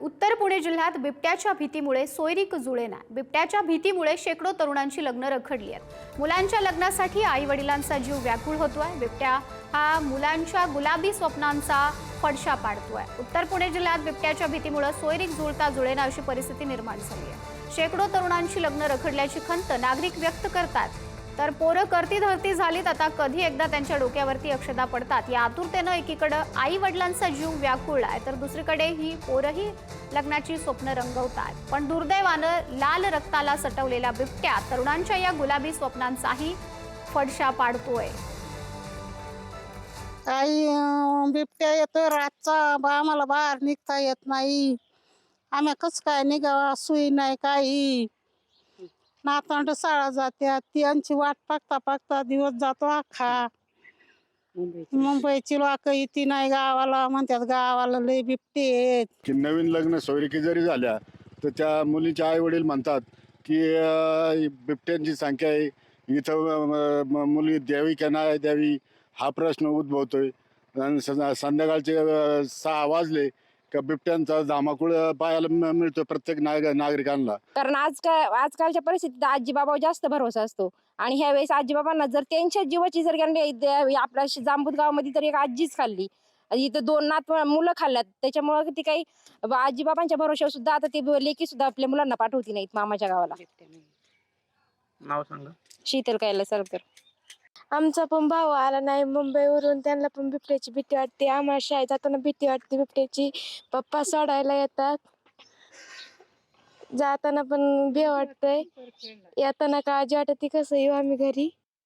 उत्तर पुणे जिल्ह्यात बिबट्याच्या भीतीमुळे सोयरीक जुळेना बिबट्याच्या भीतीमुळे शेकडो तरुणांची लग्न रखडली आहेत. मुलांच्या लग्नासाठी आई वडिलांचा जीव व्याकुळ होतोय. बिबट्या हा मुलांच्या गुलाबी स्वप्नांचा फडशा पाडतोय. उत्तर पुणे जिल्ह्यात बिबट्याच्या भीतीमुळे सोयरीक जुळता जुळेना अशी परिस्थिती निर्माण झाली आहे. शेकडो तरुणांची लग्न रखडल्याची खंत नागरिक व्यक्त करतात. तर पोरं करती धरती झालीत. आता कधी एकदा त्यांच्या डोक्यावरती अक्षदा पडतात. या आतुरतेनं एकीकडं आई वडिलांचा जीव आहे. तर दुसरीकडे ही पोरंही लग्नाची स्वप्न रंगवतात. पण दुर्दैवानं लाल रक्ताला सटवलेल्या बिबट्या तरुणांच्या या गुलाबी स्वप्नांचाही फडशा पाडतोय. आई अं, बिबट्या येतोय रातचा. बा आम्हाला बाहेर निघता येत नाही. आम्ही कस काय निघावा? सुई नाही काही. नातांड शाळा जात्यात त्यांची वाट पागता पागता दिवस जातो अख्खा. मुंबईची. लोक येते नाही गावाला म्हणतात गावाला लय बिबटे आहेत. की नवीन लग्न सोयरिकी जरी झाल्या तर त्या मुलीचे आई वडील म्हणतात की अं, बिबट्यांची संख्या आहे. इथं अं, म- मुली द्यावी का नाही द्यावी? हा प्रश्न उद्भवतोय. आणि सं- संध्याकाळचे अं, सहा वाजले का बिबट्यांचा धामाकुळ पाहायला म- मिळतो प्रत्येक नाग नागरिकांना. कारण आजकाल आजकालच्या परिस्थितीत आजीबाबावर जास्त भरोसा असतो. आणि ह्या वेळेस आजीबाबांना जर त्यांच्या जीवाची जर आपल्या श- जांबूत गावामध्ये तर एक आजीच खाल्ली. आणि इथं दोन नात मुलं खाल्ल्यात. त्याच्यामुळं ती काही ब- आजीबाबांच्या भरोश्यावर सुद्धा आता ते लेकी सुद्धा आपल्या मुलांना पाठवती नाहीत मामाच्या गावाला. नाव सांगा. शीतल कायला सरकर आमचा पण भाऊ आला नाही मुंबईवरून. त्यांना पण बिबट्याची भीती वाटते. आम्हाला शाळेत जाताना भीती वाटते बिबट्याची. पप्पा सोडायला येतात. जाताना पण भी वाटतंय येताना काळजी वाटते. कसं येऊ आम्ही घरी?